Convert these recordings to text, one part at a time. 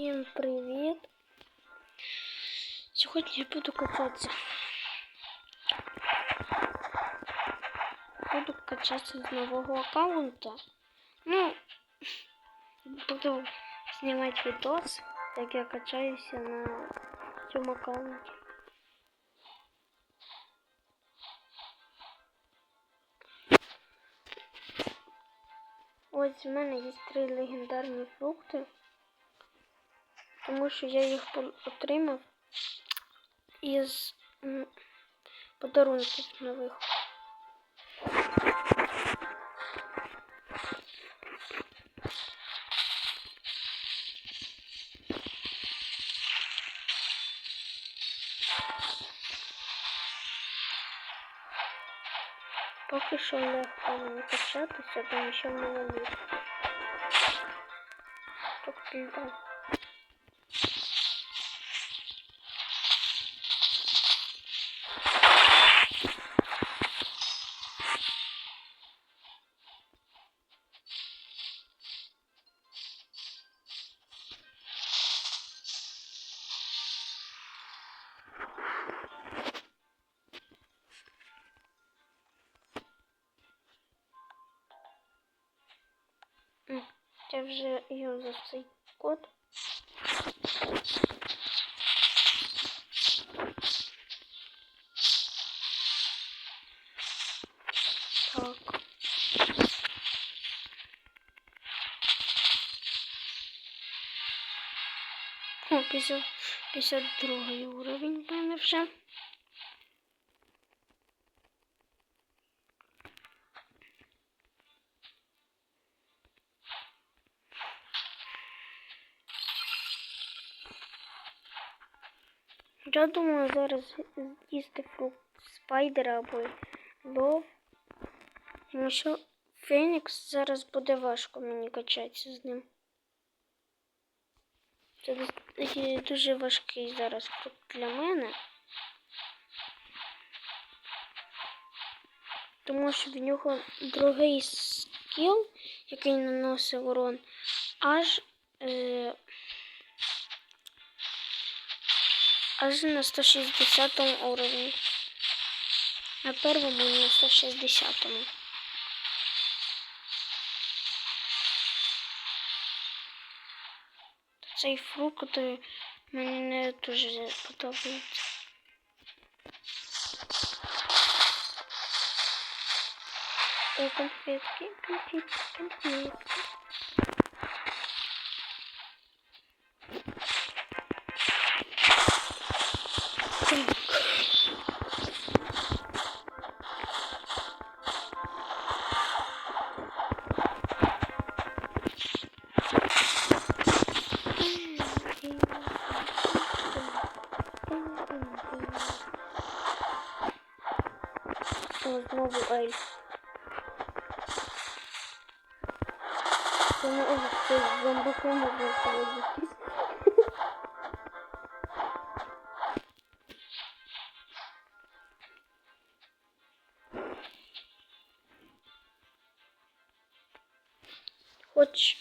Всім привіт! Сьогодні я буду кататися. Буду качатися з нового аккаунта. Ну, буду знімати відос, як я качаюся на цьому аккаунті. Ось в мене є три легендарні фрукти. Тому що я їх отримав із подарунків нових. Поки що легко мені качатися, тому що в мене ліс. Літаю. Я вже юзав цей код. Так. О, 50, 52 уровень в мене. Я думаю зараз з'їсти фрукт спайдера або лов. Тому що Фенікс зараз буде важко мені качатися з ним. Це дуже важкий зараз для мене. Тому що в нього другий скіл, який наносить урон, аж е, аж на 160 уровні. На первому на 160. Цей фрукт е, мені не дуже подобається. Конфетки, конфетки, конфетки. Це не ельф, це з зомбаком можна поводитись. Хоч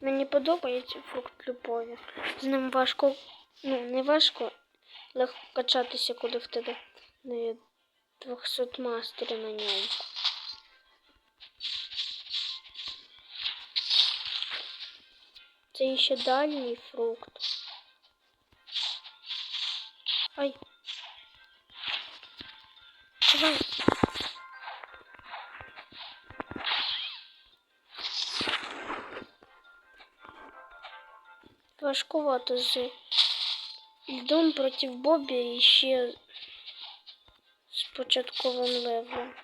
мені подобається фрукт любові. З ним важко, ну не важко легко качатися, коли в тебе не 200 мастері на ньому. Це ще дальній фрукт. Ай. Давай. Важкувато з льдом проти Бобі і ще з початковим левелом.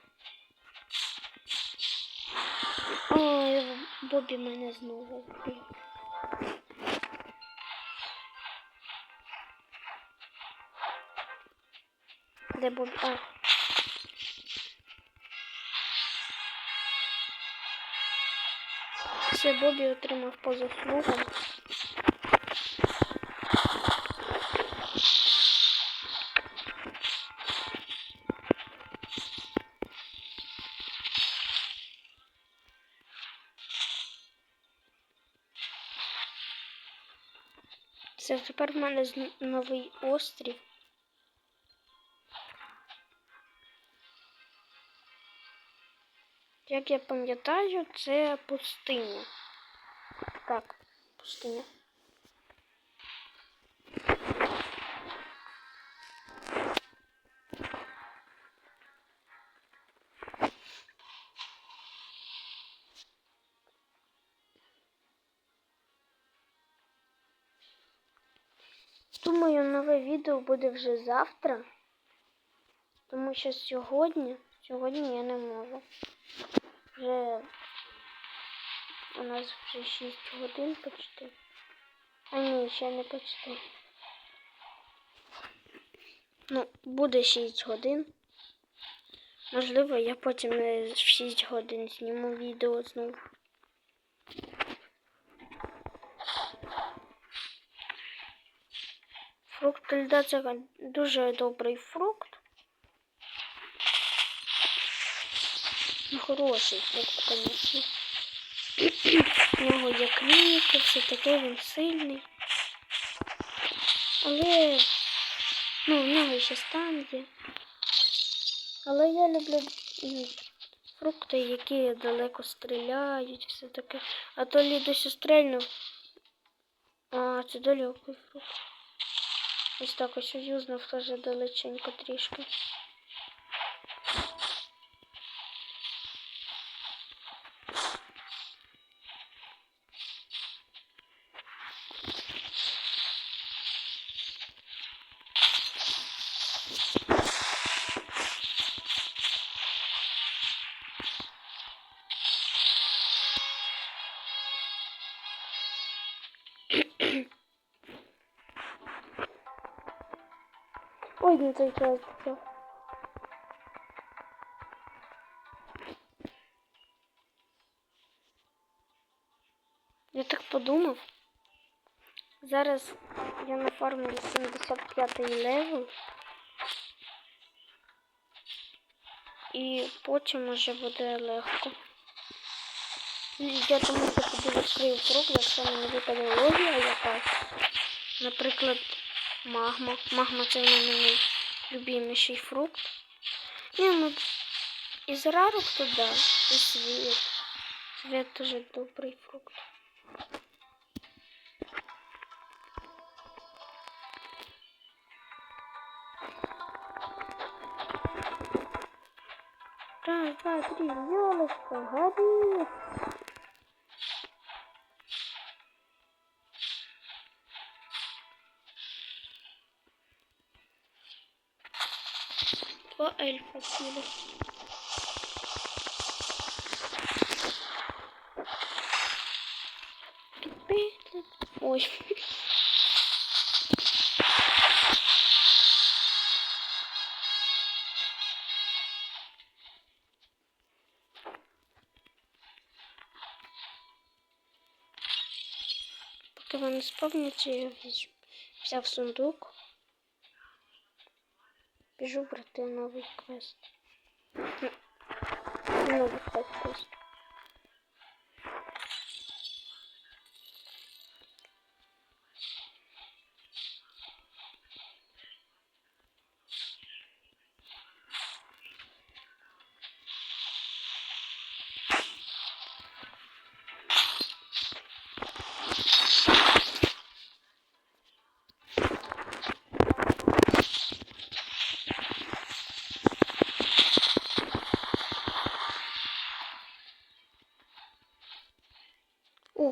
Ой, Бобі мене знову вбив. Де Бобі? А. Все, Бобі отримав по заслугам. Все, тепер в мене новий острів. Як я пам'ятаю, це пустиня. Так, пустиня. Думаю, нове відео буде вже завтра. Тому що сьогодні, сьогодні я не можу. Вже у нас вже 6 годин почти. А ні, ще не почти. Ну, буде 6 годин. Можливо, я потім е, в 6 годин зніму відео знову. Фрукт льда це дуже добрий фрукт. Ну, хороший фрукт, звісно. У нього є клініки, все таке, він сильний. Але ну, в нього ще стан є. Але я люблю фрукти, які далеко стріляють, все таке. А то лідось стрельнув. А, це далекий фрукт. Ось так ось юзнув теж далеченько трішки. Не той час. Я так подумав. Зараз я нафармлю 75 левел. І потім уже буде легко. Я тому що тобі відкрив круг, якщо мені випаде логія якась. Наприклад, магма. Магма це в мене найлюбіміший фрукт. Ні, ну із рарок туди, і світ. Світ теж добрий фрукт. Раз, два, три, елочка, гори. Два эльфа сели. Ой. Поки вони сповняться, я візьму. взяв сундук. Біжу брати новий квест. Новый квест.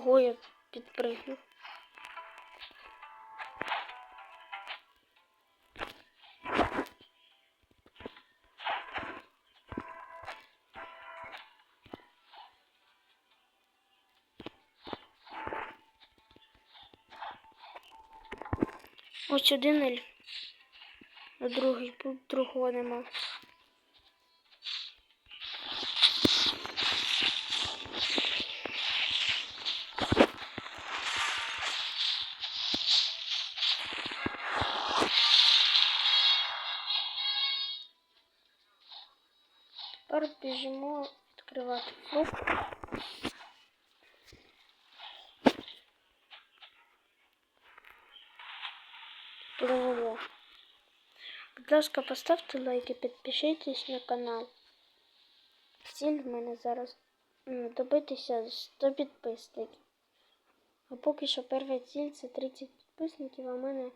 Ого, я підпригнув. Ось один ель. А другий, тут другого нема. Фрукт. впливало. Будь ласка, поставте лайки, підпишіться на канал. Ціль в мене зараз добитися 100 підписників. А поки що перша ціль це 30 підписників, а в мене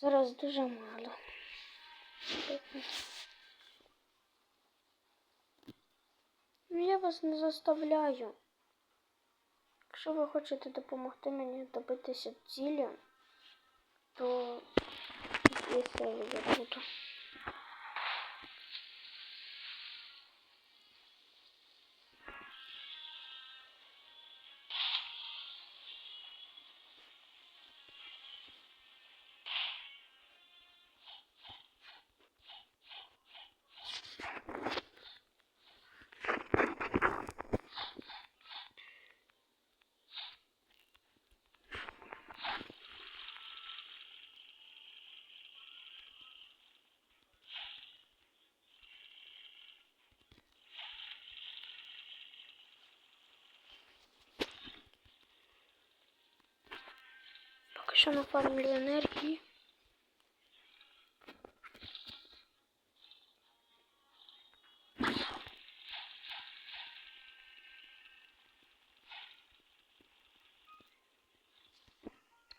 зараз дуже мало. Ну я вас не заставляю. Якщо ви хочете допомогти мені добитися цілі, то я буду. Що нафармлю енергії.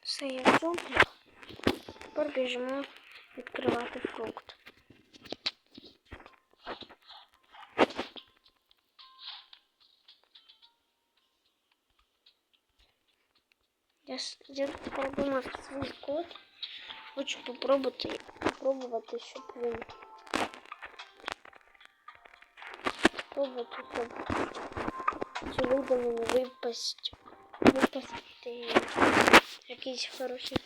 Все в джунглях. Тепер біжимо відкривати фрукт. Я, я продумав свій код. Хочу попробувати, попробувати, щоб він попробувати, щоб ці люди мені випасть, випасти якийсь хороший.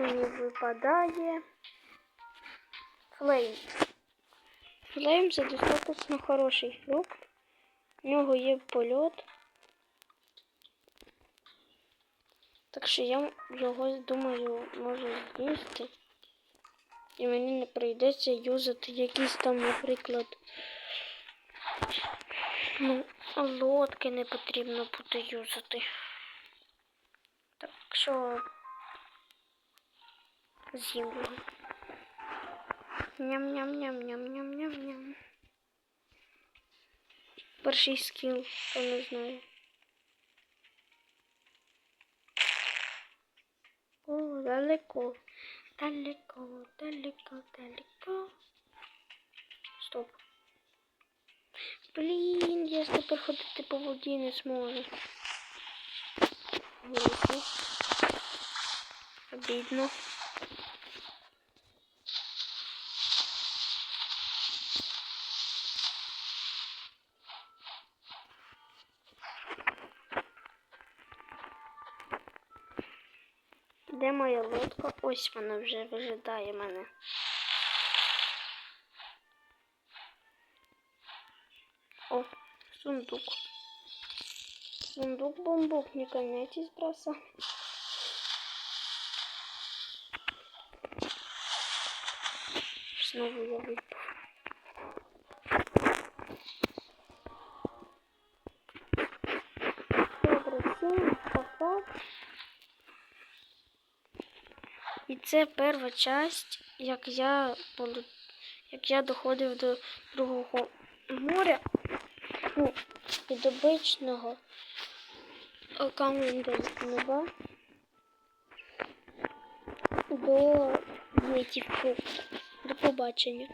Мені випадає флейм. Флейм це достатньо хороший фрукт. У нього є польот. Так що я його, думаю, можу з'їсти. І мені не прийдеться юзати якісь там, наприклад. Ну, лодки не потрібно буде юзати. Так що з'їм. Ням-ням-ням-ням-ням-ням-ням. Перший скіл, хто не знає. О, далеко. Далеко, далеко, далеко. Стоп. Блін, я тепер ходити по воді не зможу. Обідно. Де моя лодка? Ось вона вже вижидає мене. О, сундук. Сундук бомбук, не конец браса. Снова я це перша часть, як я як я доходив до другого моря. Ну, від обичного каменного до Єтівку. До побачення.